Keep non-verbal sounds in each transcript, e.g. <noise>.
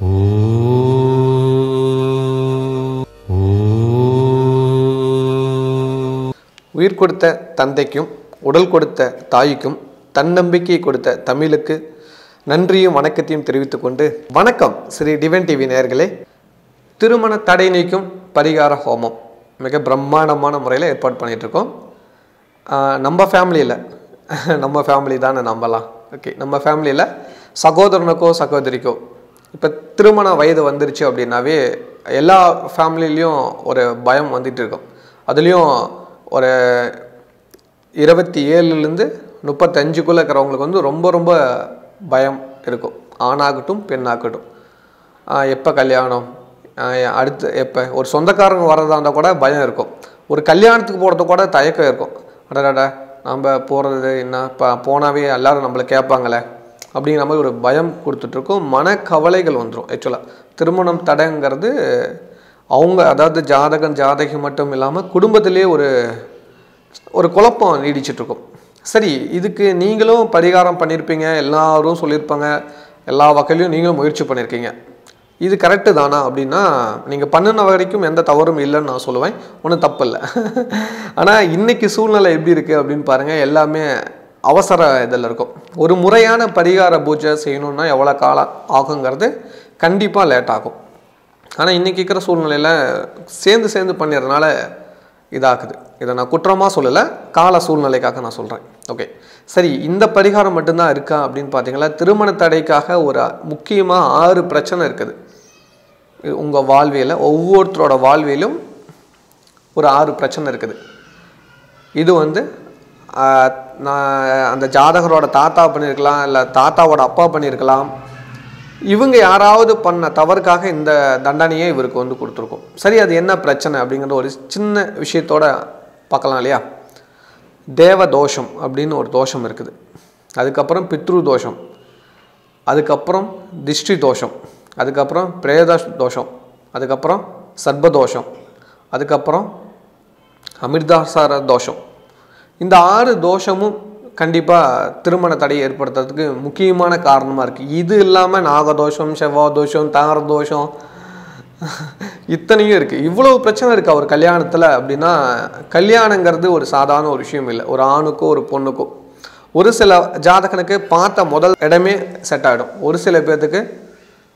உயிர் கொடுத்த தந்தைக்கும் உடல் கொடுத்த தாய்க்கும் தன்னம்பிக்கை கொடுத்த தமிழுக்கு நன்றியும் வணக்கத்தையும் தெரிவித்துக் கொண்டு வணக்கம் ஸ்ரீ டிவன் டிவி நேர்களே திருமண தடை நீக்கும் பரிகார ஹோமம். மிக பிரம்மாண்டமான முறையில் ஏற்பாடு பண்ணிகிட்ருக்கோம் இருக்கோம் நம்ம ஃபேமிலியில் நம்ம ஃபேமிலி தானே நம்பலாம். ஓகே நம்ம ஃபேமிலியில் சகோதரனுக்கோ சகோதரிக்கோ இப்போ திருமண வயது வந்துருச்சு அப்படின்னாவே எல்லா ஃபேமிலிலையும் ஒரு பயம் வந்துட்டு இருக்கும். அதுலேயும் ஒரு இருபத்தி ஏழுலேருந்து முப்பத்தஞ்சுக்குள்ளே இருக்கிறவங்களுக்கு வந்து ரொம்ப ரொம்ப பயம் இருக்கும். ஆணாகட்டும் பெண்ணாகட்டும். எப்போ கல்யாணம்? அடுத்து எப்போ? ஒரு சொந்தக்காரங்க வர்றதா இருந்தால் கூட பயம் இருக்கும். ஒரு கல்யாணத்துக்கு போகிறது கூட தயக்கம் இருக்கும். அடடாடா நம்ம போகிறது என்ன? இப்போ போனாவே எல்லாரும் நம்மளை கேட்பாங்களே. அப்படிங்கிற மாதிரி ஒரு பயம் கொடுத்துட்ருக்கோம். மனக்கவலைகள் வந்துடும் ஆக்சுவலாக திருமணம் தடைங்கிறது அவங்க அதாவது ஜாதகம் ஜாதகி மட்டும் இல்லாமல் குடும்பத்திலே ஒரு ஒரு குழப்பம் நீடிச்சிட்ருக்கும். சரி இதுக்கு நீங்களும் பரிகாரம் பண்ணியிருப்பீங்க எல்லாரும் சொல்லியிருப்பாங்க எல்லா வகையிலையும் நீங்களும் முயற்சி பண்ணியிருக்கீங்க இது கரெக்டு தானா அப்படின்னா நீங்கள் பண்ணின வரைக்கும் எந்த தவறும் இல்லைன்னு நான் சொல்லுவேன். ஒன்றும் தப்பு இல்லை. ஆனால் இன்றைக்கி சூழ்நிலை எப்படி இருக்குது அப்படின்னு பாருங்கள் எல்லாமே அவசர இதில் இருக்கும். ஒரு முறையான பரிகார பூஜை செய்யணுன்னா எவ்வளோ காலம் ஆகுங்கிறது கண்டிப்பாக லேட் ஆகும். ஆனால் இன்றைக்கி இருக்கிற சூழ்நிலையில் சேர்ந்து சேர்ந்து பண்ணிடுறதுனால இதாகுது. இதை நான் குற்றமாக சொல்லலை கால சூழ்நிலைக்காக நான் சொல்கிறேன் ஓகே சரி இந்த பரிகாரம் மட்டும்தான் இருக்கா அப்படின்னு பார்த்தீங்களா திருமண தடைக்காக ஒரு முக்கியமாக ஆறு பிரச்சனை இருக்குது. உங்கள் வாழ்வியில் ஒவ்வொருத்தரோட வாழ்வியலும் ஒரு ஆறு பிரச்சனை இருக்குது. இது வந்து நான் அந்த ஜாதகரோட தாத்தா பண்ணியிருக்கலாம் இல்லை தாத்தாவோட அப்பா பண்ணியிருக்கலாம் இவங்க யாராவது பண்ண தவறுக்காக இந்த தண்டனையை இவருக்கு வந்து கொடுத்துருக்கோம். சரி அது என்ன பிரச்சனை அப்படிங்கிற ஒரு சின்ன விஷயத்தோட பார்க்கலாம் இல்லையா? தேவ தோஷம் அப்படின்னு ஒரு தோஷம் இருக்குது. அதுக்கப்புறம் பித்ரு தோஷம் அதுக்கப்புறம் திஷ்டி தோஷம் அதுக்கப்புறம் பிரேத தோஷம் அதுக்கப்புறம் சர்பதோஷம் அதுக்கப்புறம் அமிர்தாசார தோஷம் இந்த ஆறு தோஷமும் கண்டிப்பாக திருமண தடையை ஏற்படுத்துறதுக்கு முக்கியமான காரணமாக இருக்குது இது இல்லாமல் நாகதோஷம் செவ்வாய் தோஷம் தார தோஷம் இத்தனையும் இருக்குது இவ்வளவு பிரச்சனை இருக்குது அவர் கல்யாணத்தில் அப்படின்னா கல்யாணங்கிறது ஒரு சாதாரண ஒரு விஷயம் இல்லை. ஒரு ஆணுக்கோ ஒரு பொண்ணுக்கோ. ஒரு சில ஜாதகனுக்கு பார்த்த முதல் இடமே செட் ஆகிடும் ஒரு சில பேர்த்துக்கு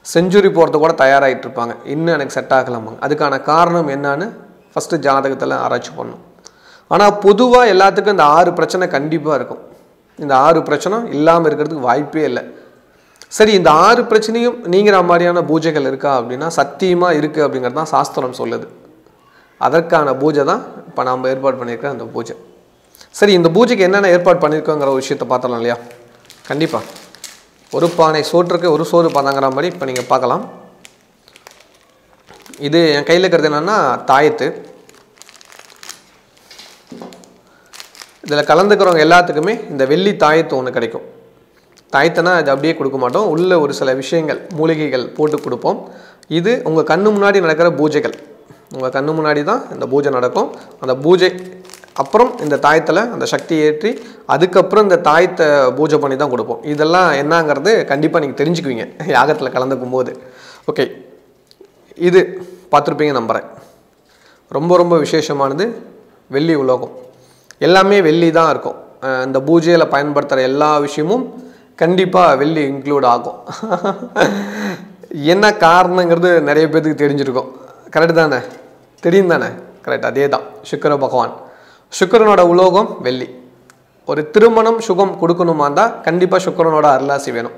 செஞ்சுரி போகிறது கூட தயாராகிட்டு இருப்பாங்க. இன்னும் எனக்கு செட் ஆகலாமாங்க அதுக்கான காரணம் என்னன்னு ஃபஸ்ட்டு ஜாதகத்தில் ஆராய்ச்சி பண்ணும் ஆனால் பொதுவாக எல்லாத்துக்கும் இந்த ஆறு பிரச்சனை கண்டிப்பாக இருக்கும். இந்த ஆறு பிரச்சனை இல்லாமல் இருக்கிறதுக்கு வாய்ப்பே இல்லை. சரி இந்த ஆறு பிரச்சனையும் நீங்கிற மாதிரியான பூஜைகள் இருக்கா அப்படின்னா சத்தியமாக இருக்குது அப்படிங்கிறது தான் சாஸ்திரம் சொல்லுது. அதற்கான பூஜை தான் இப்போ நாம் ஏற்பாடு பண்ணியிருக்கிற அந்த பூஜை. சரி இந்த பூஜைக்கு என்னென்ன ஏற்பாடு பண்ணியிருக்கோங்கிற ஒரு விஷயத்தை பார்த்தலாம் இல்லையா? கண்டிப்பாக ஒரு பானை சோற்றுக்கு ஒரு சோறு பாதாங்கிற மாதிரி இப்போ நீங்கள் பார்க்கலாம். இது என் கையில் இருக்கிறது என்னென்னா தாயத்து. இதில் கலந்துக்கிறவங்க எல்லாத்துக்குமே இந்த வெள்ளி தாயத்து ஒன்று கிடைக்கும். தாயத்தைனா அது அப்படியே கொடுக்க மாட்டோம். உள்ள ஒரு சில விஷயங்கள் மூலிகைகள் போட்டு கொடுப்போம். இது உங்கள் கண்ணு முன்னாடி நடக்கிற பூஜைகள். உங்கள் கண்ணு முன்னாடி தான் இந்த பூஜை நடக்கும். அந்த பூஜை அப்புறம் இந்த தாயத்தில் அந்த சக்தி ஏற்றி அதுக்கப்புறம் இந்த தாயத்தை பூஜை பண்ணி தான் கொடுப்போம். இதெல்லாம் என்னங்கிறது கண்டிப்பாக நீங்கள் தெரிஞ்சுக்குவீங்க. யாகத்தில் கலந்துக்கும் போது. ஓகே. இது பார்த்துருப்பீங்க நம்புகிறேன் ரொம்ப ரொம்ப விசேஷமானது வெள்ளி உலோகம். எல்லாமே வெள்ளி தான் இருக்கும். இந்த பூஜையில் பயன்படுத்துகிற எல்லா விஷயமும் கண்டிப்பாக வெள்ளி இன்க்ளூட் ஆகும். என்ன காரணங்கிறது நிறைய பேர்த்துக்கு தெரிஞ்சிருக்கும். கரெக்டு தானே? தெரியும் தானே? கரெக்ட் அதே தான். சுக்கர பகவான். சுக்கரனோட உலோகம் வெள்ளி. ஒரு திருமணம் சுகம் கொடுக்கணுமா இருந்தால் கண்டிப்பாக சுக்கரனோட அருளாசி வேணும்.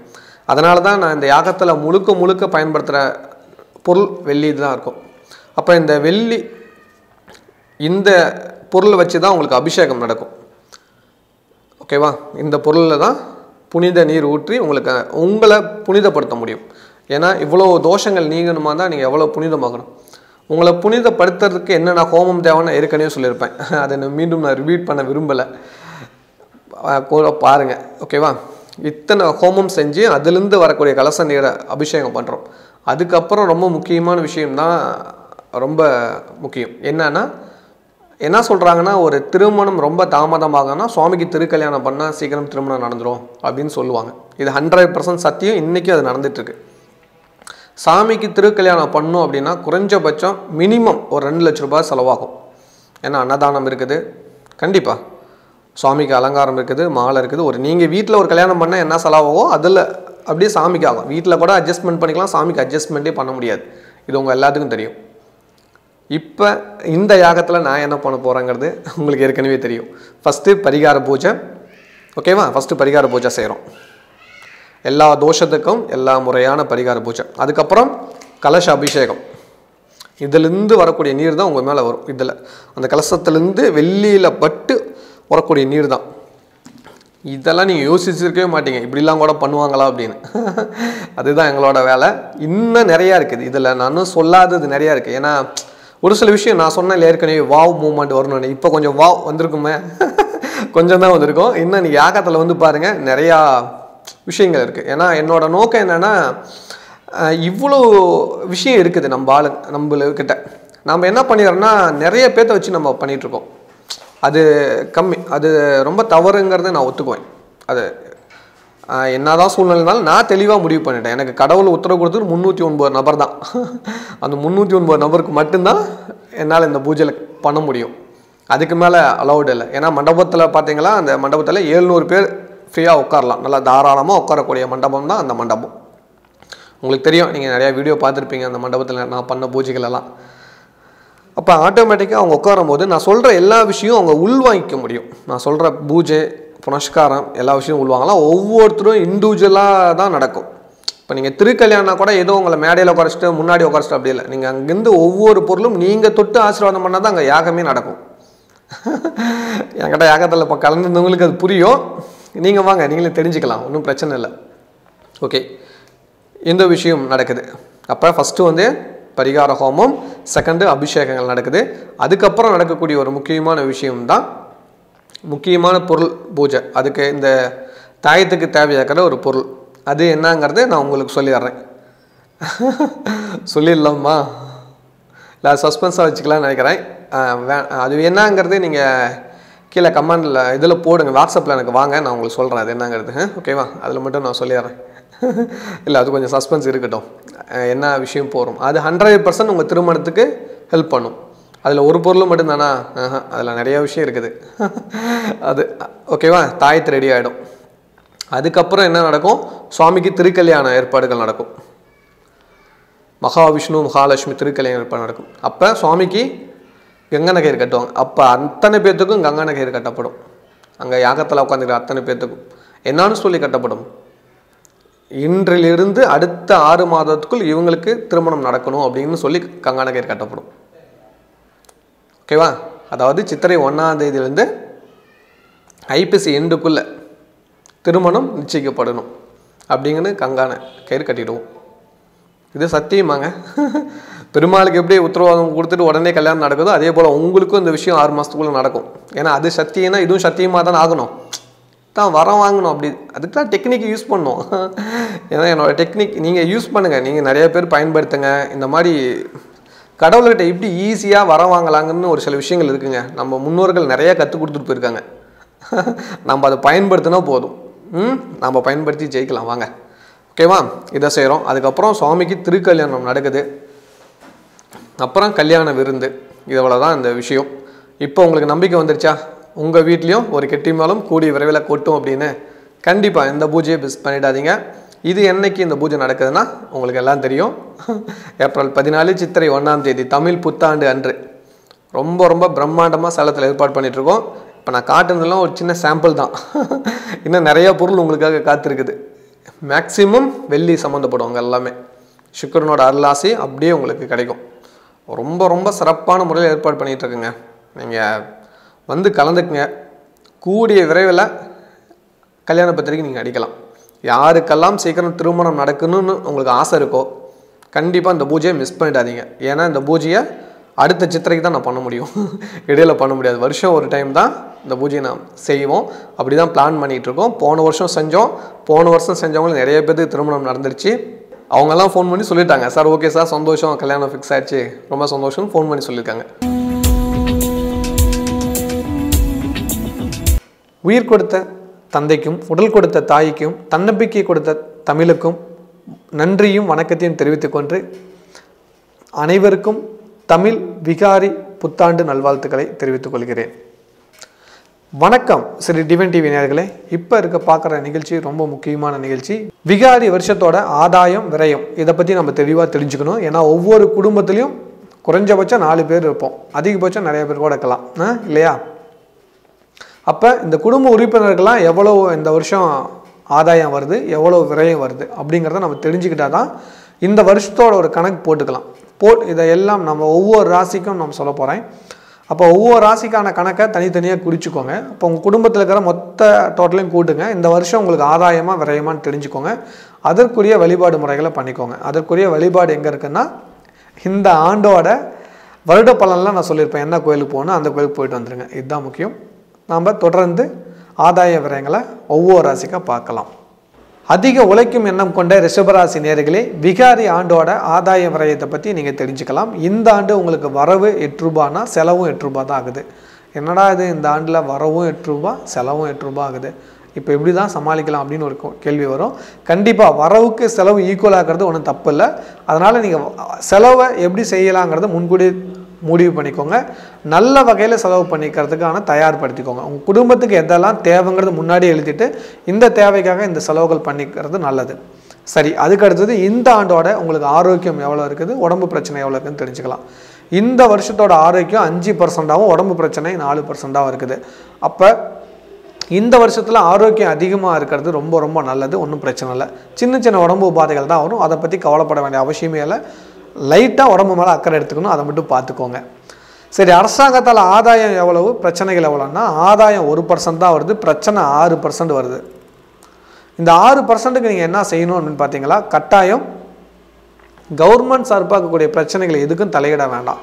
அதனால தான் நான் இந்த யாகத்தில் முழுக்க முழுக்க பயன்படுத்துகிற பொருள் வெள்ளி தான் இருக்கும். அப்போ இந்த வெள்ளி இந்த பொருள் வச்சு தான் உங்களுக்கு அபிஷேகம் நடக்கும். ஓகேவா? இந்த பொருளில் தான் புனித நீர் ஊற்றி உங்களுக்கு உங்களை புனிதப்படுத்த முடியும். ஏன்னா இவ்வளோ தோஷங்கள் நீங்கணுமா தான் நீங்கள் எவ்வளோ புனிதமாகணும். உங்களை புனிதப்படுத்துறதுக்கு என்னென்ன ஹோமம் தேவைன்னு ஏற்கனவே சொல்லியிருப்பேன். <laughs> அதை நான் மீண்டும் நான் ரிப்பீட் பண்ண விரும்பலை. பாருங்கள் ஓகேவா? இத்தனை ஹோமம் செஞ்சு அதுலேருந்து வரக்கூடிய கலச நீரை அபிஷேகம் பண்ணுறோம் அதுக்கப்புறம் ரொம்ப முக்கியமான விஷயம்தான் ரொம்ப முக்கியம். என்னன்னா என்ன சொல்கிறாங்கன்னா ஒரு திருமணம் ரொம்ப தாமதமாகனா சுவாமிக்கு திருக்கல்யாணம் பண்ணால் சீக்கிரம் திருமணம் நடந்துரும் அப்படின்னு சொல்லுவாங்க. இது ஹண்ட்ரட் பர்சன்ட் சத்தியம். இன்றைக்கும் அது நடந்துகிட்ருக்கு சாமிக்கு திருக்கல்யாணம் பண்ணோம் அப்படின்னா குறைஞ்சபட்சம் மினிமம் ஒரு ரெண்டு லட்ச ரூபாய் செலவாகும். ஏன்னா அன்னதானம் இருக்குது. கண்டிப்பாக சுவாமிக்கு அலங்காரம் இருக்குது மாலை இருக்குது. ஒரு நீங்கள் வீட்டில் ஒரு கல்யாணம் பண்ணால் என்ன செலவாகோ அதில் அப்படியே சாமிக்கு ஆகும். வீட்டில் கூட அட்ஜஸ்ட்மெண்ட் பண்ணிக்கலாம் சாமிக்கு அட்ஜஸ்ட்மெண்ட்டே பண்ண முடியாது. இது உங்கள் எல்லாத்துக்கும் தெரியும். இப்போ இந்த யாகத்தில் நான் என்ன பண்ண போகிறேங்கிறது உங்களுக்கு ஏற்கனவே தெரியும். ஃபஸ்ட்டு பரிகார பூஜை. ஓகேவா ஃபஸ்ட்டு பரிகார பூஜை செய்கிறோம் எல்லா தோஷத்துக்கும் எல்லா முறையான பரிகார பூஜை. அதுக்கப்புறம் கலச அபிஷேகம். இதிலிருந்து வரக்கூடிய நீர் தான் உங்கள் மேலே வரும். இதில். அந்த கலசத்துலேருந்து வெள்ளியில் பட்டு வரக்கூடிய நீர் தான். இதெல்லாம் நீங்கள் யோசிச்சிருக்கவே மாட்டீங்க. இப்படிலாம் கூட பண்ணுவாங்களா அப்படின்னு. அதுதான் எங்களோட வேலை. இன்னும் நிறையா இருக்குது. இதில் நானும் சொல்லாதது நிறையா இருக்குது ஏன்னா ஒரு சில விஷயம் நான் சொன்னேன் ஏற்கனவே வாவ் மூமெண்ட் வரணும்னு இப்போ கொஞ்சம் வாவ் வந்திருக்குமே. <laughs> கொஞ்சம் தான் வந்திருக்கும். இன்னும் நீங்கள் யாகத்தில் வந்து பாருங்கள் நிறையா விஷயங்கள் இருக்குது ஏன்னா என்னோட நோக்கம் என்னென்னா இவ்வளோ விஷயம் இருக்குது நம்ம ஆளு நம்மளுக்கிட்ட. நம்ம என்ன பண்ணிடுறோம்னா நிறைய பேர்த்த வச்சு நம்ம பண்ணிகிட்ருக்கோம் அது கம்மி அது ரொம்ப தவறுங்கிறத நான் ஒத்துக்குவேன். அது என்ன தான் சூழ்நிலைனாலும் நான் தெளிவாக முடிவு பண்ணிட்டேன். எனக்கு கடவுள் உத்தரவு கொடுத்தது முந்நூற்றி ஒன்பது நபர் தான். அந்த முந்நூற்றி ஒன்பது நபருக்கு மட்டும்தான் என்னால் இந்த பூஜையில் பண்ண முடியும். அதுக்கு மேலே அலௌடு இல்லை. ஏன்னா மண்டபத்தில் பார்த்தீங்களா அந்த மண்டபத்தில் ஏழ்நூறு பேர் ஃப்ரீயாக உட்காரலாம். நல்லா தாராளமாக உட்காரக்கூடிய மண்டபம் தான் அந்த மண்டபம். உங்களுக்கு தெரியும் நீங்கள் நிறையா வீடியோ பார்த்துருப்பீங்க அந்த மண்டபத்தில் நான் பண்ண பூஜைகள் எல்லாம். அப்போ ஆட்டோமேட்டிக்காக அவங்க உட்காரும் போது நான் சொல்கிற எல்லா விஷயம் அவங்க உள்வாங்கிக்க முடியும். நான் சொல்கிற பூஜை புனஸ்காரம் எல்லா விஷயமும் உள்வாங்கலாம் ஒவ்வொருத்தரும் இண்டிவிஜுவலாக தான் நடக்கும். இப்போ நீங்கள் திருக்கல்யாணம்னா கூட ஏதோ உங்களை மேடையில் உட்காரிச்சிட்டு முன்னாடி உட்காரிச்சிட்டு அப்படி இல்லை. நீங்கள் அங்கேருந்து ஒவ்வொரு பொருளும் நீங்கள் தொட்டு ஆசீர்வாதம் பண்ணால் தான் அங்கே யாகமே நடக்கும். <laughs> என்கிட்ட யாகத்தில் இப்போ கலந்துருந்தவங்களுக்கு அது புரியும். நீங்கள் வாங்க நீங்களே தெரிஞ்சுக்கலாம். ஒன்றும் பிரச்சனை இல்லை. ஓகே இந்த விஷயம் நடக்குது. அப்போ ஃபஸ்ட்டு வந்து பரிகார ஹோமம் செகண்டு அபிஷேகங்கள் நடக்குது. அதுக்கப்புறம் நடக்கக்கூடிய ஒரு முக்கியமான விஷயம் தான் முக்கியமான பொருள் பூஜை. அதுக்கு இந்த தாயத்துக்கு தேவையாக்கிற ஒரு பொருள். அது என்னங்கிறத நான் உங்களுக்கு சொல்லிடுறேன். <laughs> சொல்லிடலாமா? இல்லை சஸ்பென்ஸாக வச்சுக்கலாம்னு நினைக்கிறேன். வே- அது என்னங்கிறது நீங்கள் கீழே கமெண்டில் இதில் போடுங்க. வாட்ஸ்அப்பில் எனக்கு வாங்க நான் உங்களுக்கு சொல்கிறேன் அது என்னங்கிறது. ஓகேவா அதில் மட்டும் நான் சொல்லிடுறேன். <laughs> இல்லை அது கொஞ்சம் சஸ்பென்ஸ் இருக்கட்டும். என்ன விஷயம் போகிறோம் அது ஹண்ட்ரட் பர்சன்ட் உங்கள் திருமணத்துக்கு ஹெல்ப் பண்ணும். அதில் ஒரு பொருள் மட்டும்தானா? அதில் நிறையா விஷயம் இருக்குது. அது ஓகேவா தாயத்து ரெடி ஆகிடும் அதுக்கப்புறம் என்ன நடக்கும்? சுவாமிக்கு திருக்கல்யாண ஏற்பாடுகள் நடக்கும். மகாவிஷ்ணு மகாலட்சுமி திருக்கல்யாணம் ஏற்பாடு நடக்கும். அப்போ சுவாமிக்கு கங்கை நகையர் கட்டுவாங்க. அப்போ அத்தனை பேர்த்துக்கும் கங்கை நகையர் கட்டப்படும். அங்கே யாகத்தில் உட்காந்துக்கிற அத்தனை பேர்த்துக்கும் என்னான்னு சொல்லி கட்டப்படும். இன்றிலிருந்து அடுத்த ஆறு மாதத்துக்குள் இவங்களுக்கு திருமணம் நடக்கணும் அப்படின்னு சொல்லி கங்கா நகையர் கட்டப்படும். ஓகேவா அதாவது சித்திரை ஒன்றாம் தேதியிலேருந்து ஐபிசி எண்டுக்குள்ளே திருமணம் நிச்சயிக்கப்படணும். அப்படிங்கன்னு கங்கான கயிறு கட்டிடுவோம். இது சத்தியமாங்க <laughs> பெருமாளுக்கு எப்படி உத்தரவாதம் கொடுத்துட்டு உடனே கல்யாணம் நடக்குதோ அதே போல் உங்களுக்கும் இந்த விஷயம் ஆறு மாதத்துக்குள்ளே நடக்கும். ஏன்னா அது சத்தியம்னா இதுவும் சத்தியமாக தான் ஆகணும். தான் வரம் வாங்கணும் அப்படி. அதுக்கு தான் டெக்னிக் யூஸ் பண்ணோம். ஏன்னா என்னோட டெக்னிக் நீங்கள் யூஸ் பண்ணுங்கள் நீங்கள் நிறைய பேர் பயன்படுத்துங்க. இந்த மாதிரி கடவுள்கிட்ட எப்படி ஈஸியாக வர வாங்கலாங்கன்னு ஒரு சில விஷயங்கள் இருக்குங்க. நம்ம முன்னோர்கள் நிறைய கற்றுக் கொடுத்துட்டு போயிருக்காங்க. <laughs> நம்ம அதை பயன்படுத்தினா போதும். ம்? நம்ம பயன்படுத்தி ஜெயிக்கலாம். வாங்க. ஓகேவா? இதை செய்கிறோம் அதுக்கப்புறம் சுவாமிக்கு திருக்கல்யாணம் நடக்குது. அப்புறம் கல்யாண விருந்து. இவ்வளோ தான் இந்த விஷயம். இப்போ உங்களுக்கு நம்பிக்கை வந்துருச்சா? உங்கள் வீட்லேயும் ஒரு கெட்டி மேலும் கூடிய விரைவில் கொட்டும் அப்படின்னு கண்டிப்பாக இந்த பூஜையை மிஸ் பண்ணிடாதீங்க. இது என்னைக்கு இந்த பூஜை நடக்குதுன்னா உங்களுக்கு எல்லாம் தெரியும். ஏப்ரல் பதினாலு சித்திரை ஒன்றாம் தேதி தமிழ் புத்தாண்டு அன்று. ரொம்ப ரொம்ப பிரம்மாண்டமாக சேலத்தில் ஏற்பாடு பண்ணிகிட்ருக்கோம் இப்போ நான் காட்டுனதெல்லாம் ஒரு சின்ன சாம்பிள் தான். இன்னும் நிறையா பொருள் உங்களுக்காக காத்திருக்குது. மேக்ஸிமம் வெள்ளி சம்மந்தப்படுவாங்க எல்லாமே. சுக்கரனோட அருளாசி அப்படியே உங்களுக்கு கிடைக்கும். ரொம்ப ரொம்ப சிறப்பான முறையில் ஏற்பாடு பண்ணிகிட்ருக்குங்க நீங்கள் வந்து கலந்துக்குங்க. கூடிய விரைவில் கல்யாண பத்திரிக்கை நீங்கள் அடிக்கலாம். யாருக்கெல்லாம் சீக்கிரம் திருமணம் நடக்கணும்னு உங்களுக்கு ஆசை இருக்கோ கண்டிப்பாக இந்த பூஜையை மிஸ் பண்ணிடாதீங்க. ஏன்னா இந்த பூஜையை அடுத்த சித்திரைக்கு தான் நான் பண்ண முடியும். <laughs> இடையில பண்ண முடியாது. வருஷம் ஒரு டைம் தான் இந்த பூஜையை நான் செய்வோம். அப்படி தான் பிளான் பண்ணிகிட்டு இருக்கோம். போன வருஷம் செஞ்சோம். போன வருஷம் செஞ்சவங்களுக்கு நிறைய பேருக்கு திருமணம் நடந்துருச்சு. அவங்கெல்லாம் ஃபோன் பண்ணி சொல்லிட்டாங்க. Sir okay sir. சந்தோஷம். கல்யாணம் ஃபிக்ஸ் ஆயிடுச்சு. ரொம்ப சந்தோஷம்னு ஃபோன் பண்ணி சொல்லியிருக்காங்க. உயிர் கொடுத்த தந்தைக்கும் உடல் கொடுத்த தாய்க்கும் தன்னம்பிக்கை கொடுத்த தமிழுக்கும் நன்றியும் வணக்கத்தையும் தெரிவித்துக்கொண்டு அனைவருக்கும் தமிழ் விகாரி புத்தாண்டு நல்வாழ்த்துக்களை தெரிவித்துக் கொள்கிறேன். வணக்கம் ஸ்ரீ டிவன் டிவி நேர்களே இப்போ இருக்க பார்க்குற நிகழ்ச்சி ரொம்ப முக்கியமான நிகழ்ச்சி. விகாரி வருஷத்தோட ஆதாயம் விரயம். இதை பற்றி நம்ம தெளிவாக தெரிஞ்சுக்கணும். ஏன்னா ஒவ்வொரு குடும்பத்துலேயும் குறைஞ்சபட்சம் நாலு பேர் இருப்போம். அதிகபட்சம் நிறைய பேர் கூட இருக்கலாம். ஆ, இல்லையா? அப்போ இந்த குடும்ப உறுப்பினர்கள்லாம் எவ்வளோ இந்த வருஷம் ஆதாயம் வருது எவ்வளோ விரயம் வருது அப்படிங்கிறத நம்ம தெரிஞ்சுக்கிட்டால் தான் இந்த வருஷத்தோட ஒரு கணக்கு போட்டுக்கலாம். போட் இதை எல்லாம் நம்ம ஒவ்வொரு ராசிக்கும் நம்ம சொல்ல போகிறேன் அப்போ ஒவ்வொரு ராசிக்கான கணக்கை தனித்தனியாக குறிச்சிக்கோங்க. அப்போ உங்கள் குடும்பத்தில் இருக்கிற மொத்த டோட்டலையும் கூட்டுங்க. இந்த வருஷம் உங்களுக்கு ஆதாயமாக விரயமானு தெரிஞ்சுக்கோங்க. அதற்குரிய வழிபாடு முறைகளை பண்ணிக்கோங்க. அதற்குரிய வழிபாடு எங்கே இருக்குன்னா இந்த ஆண்டோட வருட பலன்லாம் நான் சொல்லியிருப்பேன். என்ன கோயிலுக்கு போகணும் அந்த கோயிலுக்கு போயிட்டு வந்துருங்க. இதுதான் முக்கியம். நாம் தொடர்ந்து ஆதாய விரயங்களை ஒவ்வொரு ராசிக்காக பார்க்கலாம். அதிக உழைக்கும் எண்ணம் கொண்ட ரிஷபராசி நேர்களே விகாரி ஆண்டோட ஆதாய விரயத்தை பற்றி நீங்கள் தெரிஞ்சுக்கலாம். இந்த ஆண்டு உங்களுக்கு வரவு எட்டு ரூபானா செலவும் எட்டு ரூபா தான் ஆகுது. என்னடா இது இந்த ஆண்டில் வரவும் எட்டு ரூபா செலவும் எட்டு ரூபா ஆகுது. இப்போ எப்படி தான் சமாளிக்கலாம் அப்படின்னு ஒரு கேள்வி வரும். கண்டிப்பாக வரவுக்கு செலவு ஈக்குவல் ஆகிறது ஒன்றும் தப்பு இல்லை. அதனால் நீங்கள் செலவை எப்படி செய்யலாங்கிறத முன்கூடி முடிவு பண்ணிக்கோங்க. நல்ல வகையில் செலவு பண்ணிக்கிறதுக்கான தயார்படுத்திக்கோங்க. உங்கள் குடும்பத்துக்கு எதெல்லாம் தேவைங்கிறது முன்னாடி எழுதிட்டு இந்த தேவைக்காக இந்த செலவுகள் பண்ணிக்கிறது நல்லது. சரி அதுக்கு அடுத்தது இந்த ஆண்டோட உங்களுக்கு ஆரோக்கியம் எவ்வளோ இருக்குது? உடம்பு பிரச்சனை எவ்வளோ இருக்குதுன்னு தெரிஞ்சுக்கலாம். இந்த வருஷத்தோட ஆரோக்கியம் அஞ்சு பர்சன்டாகவும் உடம்பு பிரச்சனை நாலு பர்சன்டாகவும் இருக்குது. அப்போ இந்த வருஷத்தில் ஆரோக்கியம் அதிகமாக இருக்கிறது ரொம்ப ரொம்ப நல்லது. ஒன்றும் பிரச்சனை இல்லை. சின்ன சின்ன உடம்பு உபாதைகள் தான் வரும். அதை பற்றி கவலைப்பட வேண்டிய அவசியமே இல்லை. லைட்டாக உடம்பு மேலே அக்கறை எடுத்துக்கணும். அதை மட்டும் பார்த்துக்கோங்க. சரி அரசாங்கத்தால் ஆதாயம் எவ்வளவு? பிரச்சனைகள் எவ்வளோன்னா ஆதாயம் ஒரு பர்சன்ட் தான் வருது பிரச்சனை ஆறு பர்சன்ட் வருது. இந்த ஆறு பர்சன்ட்டுக்கு நீங்கள் என்ன செய்யணும் அப்படின்னு பார்த்தீங்களா? கட்டாயம் கவர்மெண்ட் சார்பாக இருக்கக்கூடிய பிரச்சனைகளை எதுக்கும் தலையிட வேண்டாம்.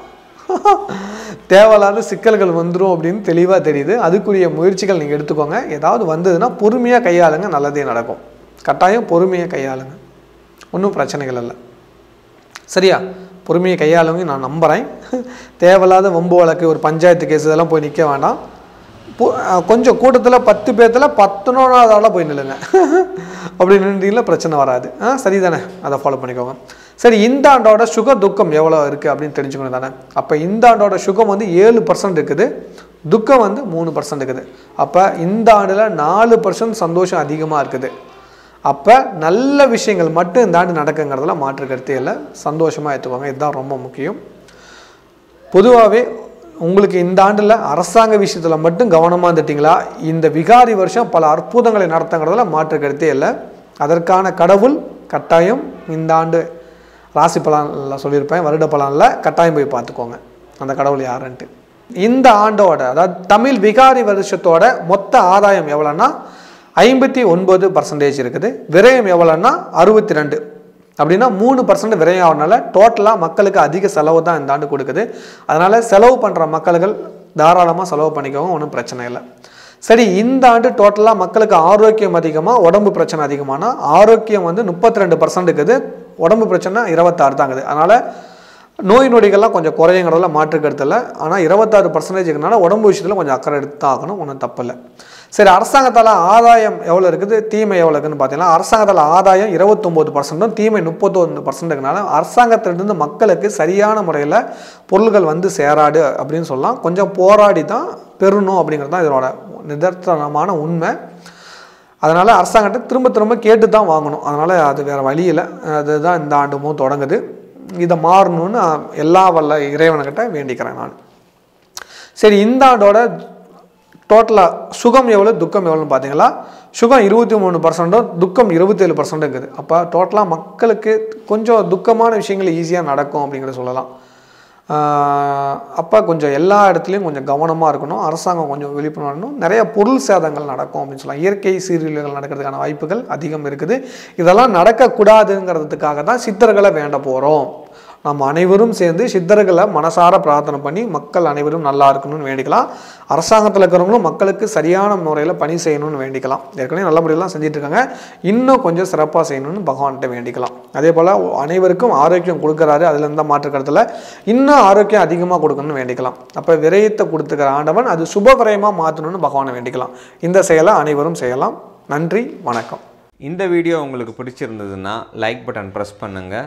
<laughs> தேவையில்லாத சிக்கல்கள் வந்துடும் அப்படின்னு தெளிவாக தெரியுது. அதுக்குரிய முயற்சிகள் நீங்கள் எடுத்துக்கோங்க. ஏதாவது வந்ததுன்னா பொறுமையாக கையாளுங்க நல்லதே நடக்கும். கட்டாயம் பொறுமையாக கையாளுங்க. ஒன்றும் பிரச்சனைகள் இல்லை. சரியா? பொறுமையை கையாளுங்க நான் நம்புகிறேன் தேவையில்லாத வம்பு வழக்கு ஒரு பஞ்சாயத்து கேஸ் இதெல்லாம் போய் நிற்க வேண்டாம். பு- கொஞ்சம் கூட்டத்தில் பத்து பேர்த்தில் பத்தொன்னாவது ஆளாக போய் நில்லுங்க. அப்படி நின்றீங்களா பிரச்சனை வராது. ஆ சரி தானே அதை ஃபாலோ பண்ணிக்கோங்க. சரி இந்த ஆண்டோட சுக துக்கம் எவ்வளோ இருக்குது அப்படின்னு தெரிஞ்சுக்கணும் தானே? அப்போ இந்த ஆண்டோட சுகம் வந்து ஏழு பர்சன்ட் இருக்குது. துக்கம் வந்து மூணு பர்சன்ட் இருக்குது. அப்போ இந்த ஆண்டில் நாலு பர்சன்ட் சந்தோஷம் அதிகமாக இருக்குது. அப்போ நல்ல விஷயங்கள் மட்டும் இந்த ஆண்டு நடக்குங்கிறதுல மாற்று கருத்தே இல்லை. சந்தோஷமாக ஏற்றுக்கோங்க இதுதான் ரொம்ப முக்கியம். பொதுவாகவே உங்களுக்கு இந்த ஆண்டில் அரசாங்க விஷயத்தில் மட்டும் கவனமாக இருந்துட்டிங்களா? இந்த விகாரி வருஷம் பல அற்புதங்களை நடத்துங்கிறதுல மாற்று கருத்தே இல்லை. அதற்கான கடவுள் கட்டாயம் இந்த ஆண்டு ராசி பலனில் சொல்லியிருப்பேன். வருட பலனில் கட்டாயம் போய் பார்த்துக்கோங்க. அந்த கடவுள் யாருன்ட்டு. இந்த ஆண்டோட அதாவது தமிழ் விகாரி வருஷத்தோட மொத்த ஆதாயம் எவ்வளோன்னா ஐம்பத்தி ஒன்பது பர்சன்டேஜ் இருக்குது. விரயம் எவ்வளோன்னா அறுபத்தி ரெண்டு. அப்படின்னா மூணு பர்சன்ட் விரயம் ஆகிறனால டோட்டலாக மக்களுக்கு அதிக செலவு தான் இந்த ஆண்டு கொடுக்குது. அதனால் செலவு பண்ணுற மக்கள்கள் தாராளமாக செலவு பண்ணிக்கோங்க ஒன்றும் பிரச்சனை இல்லை. சரி இந்த ஆண்டு டோட்டலாக மக்களுக்கு ஆரோக்கியம் அதிகமாக உடம்பு பிரச்சனை அதிகமானால் ஆரோக்கியம் வந்து முப்பத்தி ரெண்டு பர்சன்ட் இருக்குது. உடம்பு பிரச்சனை இருபத்தாறு தாங்குது அதனால் நோய் நொடிகள்லாம் கொஞ்சம் குறையுங்கிறதுல மாற்று கருத்து ஆனால் இருபத்தாறு பர்சன்டேஜ் உடம்பு விஷயத்தில் கொஞ்சம் அக்கறை எடுத்து ஆகணும் ஒன்றும் தப்பில்லை சரி அரசாங்கத்தால் ஆதாயம் எவ்வளோ இருக்குது? தீமை எவ்வளோ இருக்குதுன்னு பார்த்தீங்கன்னா அரசாங்கத்தால் ஆதாயம் இருபத்தொம்போது பர்சன்ட்டும் தீமை முப்பத்தொன்று பர்சன்ட்டுக்குனால அரசாங்கத்திலிருந்து மக்களுக்கு சரியான முறையில் பொருள்கள் வந்து சேராடு அப்படின்னு சொல்லலாம். கொஞ்சம் போராடி தான் பெறணும் அப்படிங்கிறது தான் இதனோட நிதர்த்தனமான உண்மை. அதனால் அரசாங்கத்தை திரும்ப திரும்ப கேட்டு தான் வாங்கணும். அதனால் அது வேறு வழியில் அதுதான் இந்த ஆண்டுமும் தொடங்குது. இதை மாறணும்னு எல்லா வல்ல இறைவனுக்கிட்ட வேண்டிக்கிறேன் நான். சரி இந்த ஆண்டோட டோட்டலாக சுகம் எவ்வளோ துக்கம் எவ்வளோன்னு பார்த்தீங்களா? சுகம் இருபத்தி மூணு பர்சன்ட்டும் துக்கம் இருபத்தேழு பர்சன்ட் இருக்குது அப்போ டோட்டலாக மக்களுக்கு கொஞ்சம் துக்கமான விஷயங்கள் ஈஸியாக நடக்கும் அப்படிங்கிறத சொல்லலாம். அப்போ கொஞ்சம் எல்லா இடத்துலையும் கொஞ்சம் கவனமாக இருக்கணும். அரசாங்கம் கொஞ்சம் விழிப்புணர்வு நிறைய பொருள் சேதங்கள் நடக்கும் அப்படின்னு சொல்லலாம். இயற்கை சீரியல்கள் நடக்கிறதுக்கான வாய்ப்புகள் அதிகம் இருக்குது. இதெல்லாம் நடக்கக்கூடாதுங்கிறதுக்காக தான் சித்தர்களை வேண்ட போகிறோம் நம்ம அனைவரும் சேர்ந்து சித்தர்களை மனசார பிரார்த்தனை பண்ணி மக்கள் அனைவரும் நல்லா இருக்கணும்னு வேண்டிக்கலாம். அரசாங்கத்தில் இருக்கிறவங்களும் மக்களுக்கு சரியான முறையில் பணி செய்யணும்னு வேண்டிக்கலாம். ஏற்கனவே நல்ல முறையெல்லாம் செஞ்சிட்ருக்காங்க. இன்னும் கொஞ்சம் சிறப்பாக செய்யணும்னு பகவான்கிட்ட வேண்டிக்கலாம். அதே போல் அனைவருக்கும் ஆரோக்கியம் கொடுக்குறாரு. அதில் இருந்தால் மாற்று இன்னும் ஆரோக்கியம் அதிகமாக கொடுக்கணும்னு வேண்டிக்கலாம். அப்போ விரயத்தை கொடுத்துக்கிற ஆண்டவன் அது சுப விரயமாக மாற்றணும்னு பகவானை வேண்டிக்கலாம். இந்த செயலை அனைவரும் செய்யலாம். நன்றி வணக்கம். இந்த வீடியோ உங்களுக்கு பிடிச்சிருந்ததுன்னா லைக் பட்டன் ப்ரெஸ் பண்ணுங்கள்